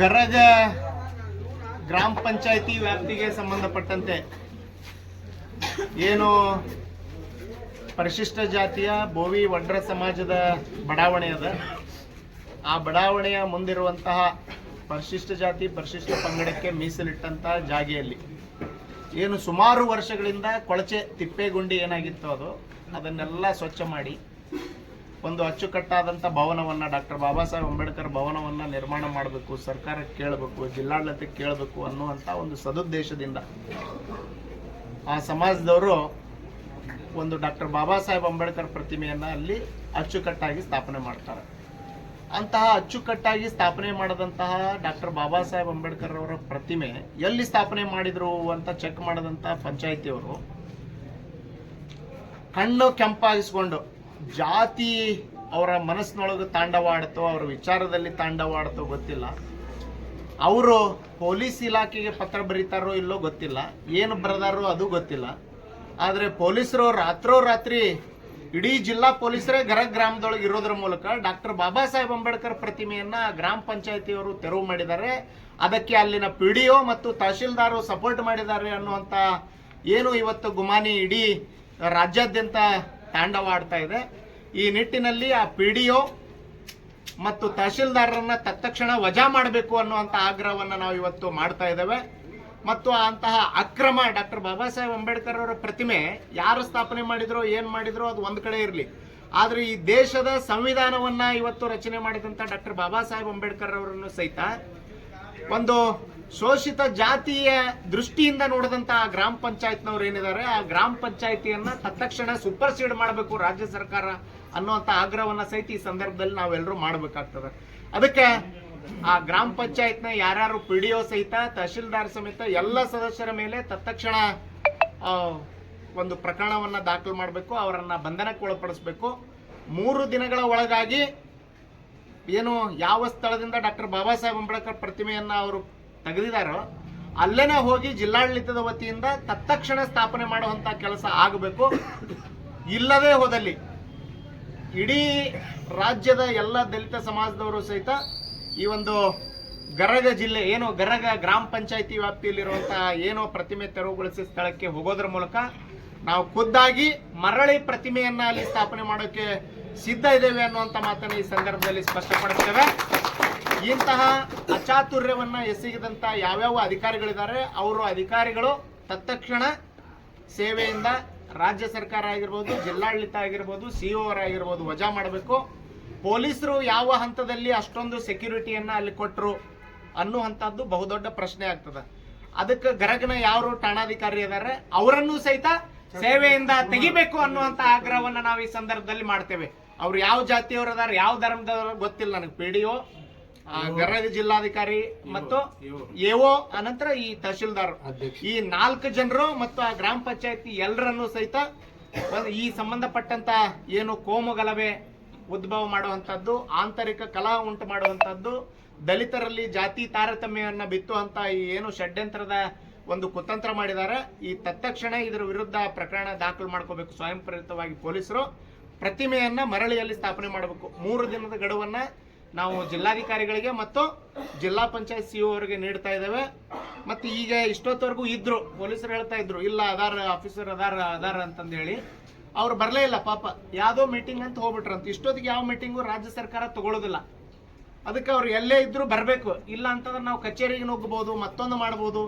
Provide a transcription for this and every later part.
ಗರಗ ಗ್ರಾಮ ಪಂಚಾಯತಿ ವ್ಯಾಪ್ತಿಗೆ ಸಂಬಂಧಪಟ್ಟಂತೆ ಏನು ಪರಿಶಿಷ್ಟ ಜಾತಿಯ ಬೋವಿ ವಡ್ರ ಸಮಾಜದ ಬಡಾವಣೆ ಅದ. ಆ ಬಡಾವಣೆಯ ಮುಂದಿರುವಂತಹ ಪರಿಶಿಷ್ಟ ಜಾತಿ, ಪರಿಶಿಷ್ಟ ಪಂಗಡಕ್ಕೆ ಮೀಸಲಿಟ್ಟಂತಹ ಜಾಗೆಯಲ್ಲಿ ಏನು ಸುಮಾರು ವರ್ಷಗಳಿಂದ ಕೊಳಚೆ ತಿಪ್ಪೆಗುಂಡಿ ಏನಾಗಿತ್ತು ಅದು, ಅದನ್ನೆಲ್ಲ ಸ್ವಚ್ಛ ಮಾಡಿ ಒಂದು ಅಚ್ಚುಕಟ್ಟಾದಂಥ ಭವನವನ್ನು ಡಾಕ್ಟರ್ ಬಾಬಾ ಸಾಹೇಬ್ ಅಂಬೇಡ್ಕರ್ ಭವನವನ್ನು ನಿರ್ಮಾಣ ಮಾಡಬೇಕು ಸರ್ಕಾರಕ್ಕೆ ಕೇಳಬೇಕು ಜಿಲ್ಲಾಡಳಿತಕ್ಕೆ ಕೇಳಬೇಕು ಅನ್ನುವಂಥ ಒಂದು ಸದುದ್ದೇಶದಿಂದ ಆ ಸಮಾಜದವರು ಒಂದು ಡಾಕ್ಟರ್ ಬಾಬಾ ಸಾಹೇಬ್ ಅಂಬೇಡ್ಕರ್ ಪ್ರತಿಮೆಯನ್ನು ಅಲ್ಲಿ ಅಚ್ಚುಕಟ್ಟಾಗಿ ಸ್ಥಾಪನೆ ಮಾಡ್ತಾರೆ. ಅಂತಹ ಅಚ್ಚುಕಟ್ಟಾಗಿ ಸ್ಥಾಪನೆ ಮಾಡಿದಂತಹ ಡಾಕ್ಟರ್ ಬಾಬಾ ಸಾಹೇಬ್ ಅಂಬೇಡ್ಕರ್ ಅವರ ಪ್ರತಿಮೆ ಎಲ್ಲಿ ಸ್ಥಾಪನೆ ಮಾಡಿದ್ರು ಅಂತ ಚೆಕ್ ಮಾಡದಂತ ಪಂಚಾಯತಿಯವರು ಕಣ್ಣು ಕೆಂಪಾಗಿಸ್ಕೊಂಡು ಜಾತಿ ಅವರ ಮನಸ್ಸಿನೊಳಗೆ ತಾಂಡವಾಡ್ತೋ ಅವರ ವಿಚಾರದಲ್ಲಿ ತಾಂಡವಾಡ್ತೋ ಗೊತ್ತಿಲ್ಲ. ಅವರು ಪೊಲೀಸ್ ಇಲಾಖೆಗೆ ಪತ್ರ ಬರೀತಾರೋ ಇಲ್ಲೋ ಗೊತ್ತಿಲ್ಲ. ಏನು ಬರೆದಾರೋ ಅದು ಗೊತ್ತಿಲ್ಲ. ಆದರೆ ಪೊಲೀಸರು ರಾತ್ರೋರಾತ್ರಿ ಇಡೀ ಜಿಲ್ಲಾ ಪೊಲೀಸರೇ ಗರ ಗ್ರಾಮದೊಳಗೆ ಇರೋದ್ರ ಮೂಲಕ ಡಾಕ್ಟರ್ ಬಾಬಾ ಸಾಹೇಬ್ ಅಂಬೇಡ್ಕರ್ ಪ್ರತಿಮೆಯನ್ನು ಗ್ರಾಮ ಪಂಚಾಯತಿಯವರು ತೆರವು ಮಾಡಿದ್ದಾರೆ. ಅದಕ್ಕೆ ಅಲ್ಲಿನ ಪಿ ಡಿ ಒ ಮತ್ತು ತಹಶೀಲ್ದಾರು ಸಪೋರ್ಟ್ ಮಾಡಿದ್ದಾರೆ ಅನ್ನುವಂಥ ಏನು ಇವತ್ತು ಗುಮಾನಿ ಇಡೀ ರಾಜ್ಯಾದ್ಯಂತ ತಾಂಡವಾಡ್ತಾ ಇದೆ. ಈ ನಿಟ್ಟಿನಲ್ಲಿ ಆ ಪಿ ಡಿ ಒ ಮತ್ತು ತಹಶೀಲ್ದಾರರನ್ನ ತತ್ಕ್ಷಣ ವಜಾ ಮಾಡಬೇಕು ಅನ್ನುವಂಥ ಆಗ್ರಹವನ್ನು ನಾವು ಇವತ್ತು ಮಾಡ್ತಾ ಇದ್ದೇವೆ. ಮತ್ತು ಅಂತಹ ಅಕ್ರಮ ಡಾಕ್ಟರ್ ಬಾಬಾ ಸಾಹೇಬ್ ಅಂಬೇಡ್ಕರ್ ಅವರ ಪ್ರತಿಮೆ ಯಾರು ಸ್ಥಾಪನೆ ಮಾಡಿದ್ರು, ಏನು ಮಾಡಿದ್ರು ಅದು ಒಂದು ಕಡೆ ಇರಲಿ. ಆದರೆ ಈ ದೇಶದ ಸಂವಿಧಾನವನ್ನ ಇವತ್ತು ರಚನೆ ಮಾಡಿದಂತ ಡಾಕ್ಟರ್ ಬಾಬಾ ಸಾಹೇಬ್ ಅಂಬೇಡ್ಕರ್ ಅವರನ್ನು ಸಹಿತ ಒಂದು ಶೋಷಿತ ಜಾತಿಯ ದೃಷ್ಟಿಯಿಂದ ನೋಡಿದಂತ ಗ್ರಾಮ ಪಂಚಾಯತ್ನವ್ರು ಏನಿದ್ದಾರೆ, ಆ ಗ್ರಾಮ ಪಂಚಾಯತಿಯನ್ನ ತತ್ಕ್ಷಣ ಸೂಪರ್ ಸೀಡ್ ಮಾಡಬೇಕು ರಾಜ್ಯ ಸರ್ಕಾರ ಅನ್ನುವಂತ ಆಗ್ರಹವನ್ನ ಸಹಿತ ಈ ಸಂದರ್ಭದಲ್ಲಿ ನಾವೆಲ್ಲರೂ ಮಾಡಬೇಕಾಗ್ತದೆ. ಅದಕ್ಕೆ ಆ ಗ್ರಾಮ ಪಂಚಾಯತ್ನ ಯಾರ್ಯಾರು ಪಿ ಡಿ ಒ ಸಹಿತ, ತಹಶೀಲ್ದಾರ್ ಸಮೇತ ಎಲ್ಲ ಸದಸ್ಯರ ಮೇಲೆ ತತ್ಕ್ಷಣ ಒಂದು ಪ್ರಕರಣವನ್ನ ದಾಖಲು ಮಾಡಬೇಕು, ಅವರನ್ನ ಬಂಧನಕ್ಕೆ ಒಳಪಡಿಸಬೇಕು. ಮೂರು ದಿನಗಳ ಒಳಗಾಗಿ ಏನು ಯಾವ ಸ್ಥಳದಿಂದ ಡಾಕ್ಟರ್ ಬಾಬಾ ಸಾಹೇಬ್ ಅಂಬೇಡ್ಕರ್ ಪ್ರತಿಮೆಯನ್ನು ಅವರು ತೆಗೆದಿದ್ದಾರೋ ಅಲ್ಲೇನೆ ಹೋಗಿ ಜಿಲ್ಲಾಡಳಿತದ ವತಿಯಿಂದ ತತ್ಕ್ಷಣ ಸ್ಥಾಪನೆ ಮಾಡುವಂತ ಕೆಲಸ ಆಗಬೇಕು. ಇಲ್ಲದೆ ಹೋದಲ್ಲಿ. ಇಡೀ ರಾಜ್ಯದ ಎಲ್ಲ ದಲಿತ ಸಮಾಜದವರು ಸಹಿತ ಈ ಒಂದು ಗರಗ ಜಿಲ್ಲೆ, ಏನು ಗರಗ ಗ್ರಾಮ ಪಂಚಾಯತಿ ವ್ಯಾಪ್ತಿಯಲ್ಲಿರುವಂತಹ ಏನೋ ಪ್ರತಿಮೆ ತೆರವುಗೊಳಿಸಿದ ಸ್ಥಳಕ್ಕೆ ಹೋಗೋದ್ರ ಮೂಲಕ ನಾವು ಖುದ್ದಾಗಿ ಮರಳಿ ಪ್ರತಿಮೆಯನ್ನ ಅಲ್ಲಿ ಸ್ಥಾಪನೆ ಮಾಡೋಕೆ ಸಿದ್ಧ ಇದ್ದೇವೆ ಅನ್ನುವಂಥ ಮಾತನ್ನು ಈ ಸಂದರ್ಭದಲ್ಲಿ ಸ್ಪಷ್ಟಪಡಿಸ್ತೇವೆ. ಇಂತಹ ಅಚಾತುರ್ಯವನ್ನ ಎಸಗಿದಂತ ಯಾವ್ಯಾವ ಅಧಿಕಾರಿಗಳಿದ್ದಾರೆ, ಅವರು ಅಧಿಕಾರಿಗಳು ತತ್ಕ್ಷಣ ಸೇವೆಯಿಂದ ರಾಜ್ಯ ಸರ್ಕಾರ ಆಗಿರ್ಬೋದು, ಜಿಲ್ಲಾಡಳಿತ ಆಗಿರ್ಬೋದು ಸಿಇಒ ಆಗಿರ್ಬೋದು ವಜಾ ಮಾಡಬೇಕು. ಪೊಲೀಸರು ಯಾವ ಹಂತದಲ್ಲಿ ಅಷ್ಟೊಂದು ಸೆಕ್ಯೂರಿಟಿಯನ್ನ ಅಲ್ಲಿ ಕೊಟ್ಟರು ಅನ್ನುವಂಥದ್ದು ಬಹುದೊಡ್ಡ ಪ್ರಶ್ನೆ ಆಗ್ತದೆ. ಅದಕ್ಕೆ ಗರಗನ ಯಾರು ಠಾಣಾಧಿಕಾರಿ ಇದ್ದಾರೆ ಅವರನ್ನು ಸಹಿತ ಸೇವೆಯಿಂದ ತೆಗಿಬೇಕು ಅನ್ನುವಂತ ಆಗ್ರಹವನ್ನ ನಾವು ಈ ಸಂದರ್ಭದಲ್ಲಿ ಮಾಡ್ತೇವೆ. ಅವ್ರು ಯಾವ ಜಾತಿಯವರು ಅದಾರ ಯಾವ ಧರ್ಮದವರು ಗೊತ್ತಿಲ್ಲ ನನಗೆ. ಪಿ ಡಿ ಒ ಗರಗ ಜಿಲ್ಲಾಧಿಕಾರಿ ಮತ್ತು ಎಒ ಅನಂತರ ಈ ತಹಶೀಲ್ದಾರ್. ಈ ನಾಲ್ಕು ಜನರು ಮತ್ತು ಆ ಗ್ರಾಮ ಪಂಚಾಯತಿ ಎಲ್ಲರನ್ನು ಸಹಿತ ಈ ಸಂಬಂಧಪಟ್ಟಂತ ಏನು ಕೋಮು ಗಲಭೆ ಉದ್ಭವ ಮಾಡುವಂತದ್ದು ಆಂತರಿಕ ಕಲಹ ಉಂಟು ಮಾಡುವಂತದ್ದು ದಲಿತರಲ್ಲಿ ಜಾತಿ ತಾರತಮ್ಯವನ್ನ ಬಿತ್ತುವಂತ ಈ ಏನು ಷಡ್ಯಂತ್ರದ ಒಂದು ಕುತಂತ್ರ ಮಾಡಿದ್ದಾರೆ. ಈ ತತ್ಕ್ಷಣ ಇದರ ವಿರುದ್ಧ ಪ್ರಕರಣ ದಾಖಲು ಮಾಡ್ಕೋಬೇಕು ಸ್ವಯಂ ಪ್ರೇರಿತವಾಗಿ ಪೊಲೀಸರು. ಪ್ರತಿಮೆಯನ್ನ ಮರಳಿಯಲ್ಲಿ ಸ್ಥಾಪನೆ ಮಾಡಬೇಕು. ಮೂರು ದಿನದ ಗಡುವನ್ನ ನಾವು ಜಿಲ್ಲಾಧಿಕಾರಿಗಳಿಗೆ ಮತ್ತು ಜಿಲ್ಲಾ ಪಂಚಾಯತ್ ಸಿ ಅವರಿಗೆ ನೀಡ್ತಾ ಇದ್ದೇವೆ. ಮತ್ತು ಈಗ ಇಷ್ಟೊತ್ತವರೆಗೂ ಇದ್ರು, ಪೊಲೀಸರು ಹೇಳ್ತಾ ಇದ್ರು, ಇಲ್ಲ, ಅದಾರ ಆಫೀಸರ್ ಅದಾರ ಅದಾರ ಅಂತಂದೇಳಿ ಅವ್ರು ಬರಲೇ ಇಲ್ಲ, ಪಾಪ. ಯಾವುದೋ ಮೀಟಿಂಗ್ ಅಂತ ಹೋಗ್ಬಿಟ್ರಂತ. ಇಷ್ಟೊತ್ತಿಗೆ ಯಾವ ಮೀಟಿಂಗು ರಾಜ್ಯ ಸರ್ಕಾರ ತಗೊಳ್ಳೋದಿಲ್ಲ ಅದಕ್ಕೆ ಅವ್ರು ಎಲ್ಲೇ ಇದ್ರು ಬರಬೇಕು. ಇಲ್ಲ ಅಂತಂದ್ರೆ ನಾವು ಕಚೇರಿಗೆ ನುಗ್ಗಬಹುದು ಮತ್ತೊಂದು ಮಾಡಬಹುದು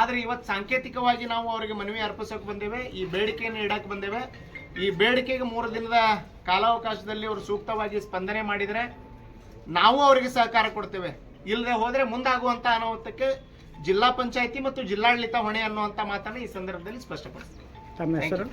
ಆದರೆ ಇವತ್ತು ಸಾಂಕೇತಿಕವಾಗಿ ನಾವು ಅವರಿಗೆ ಮನವಿ ಅರ್ಪಿಸೋಕೆ ಬಂದೇವೆ. ಈ ಬೇಡಿಕೆಯನ್ನು ಇಡಕ್ಕೆ ಬಂದೇವೆ. ಈ ಬೇಡಿಕೆಗೆ ಮೂರು ದಿನದ ಕಾಲಾವಕಾಶದಲ್ಲಿ ಅವರು ಸೂಕ್ತವಾಗಿ ಸ್ಪಂದನೆ ಮಾಡಿದರೆ ನಾವು ಅವರಿಗೆ ಸಹಕಾರ ಕೊಡ್ತೇವೆ. ಇಲ್ಲದೆ ಹೋದ್ರೆ ಮುಂದಾಗುವಂತ ಅನಾಹುತಕ್ಕೆ ಜಿಲ್ಲಾ ಪಂಚಾಯತಿ ಮತ್ತು ಜಿಲ್ಲಾಡಳಿತ ಹೊಣೆ ಅನ್ನುವಂತ ಮಾತನ್ನ ಈ ಸಂದರ್ಭದಲ್ಲಿ ಸ್ಪಷ್ಟಪಡಿಸ್ತೇವೆ ತಮ್ಮ ಹೆಸರು?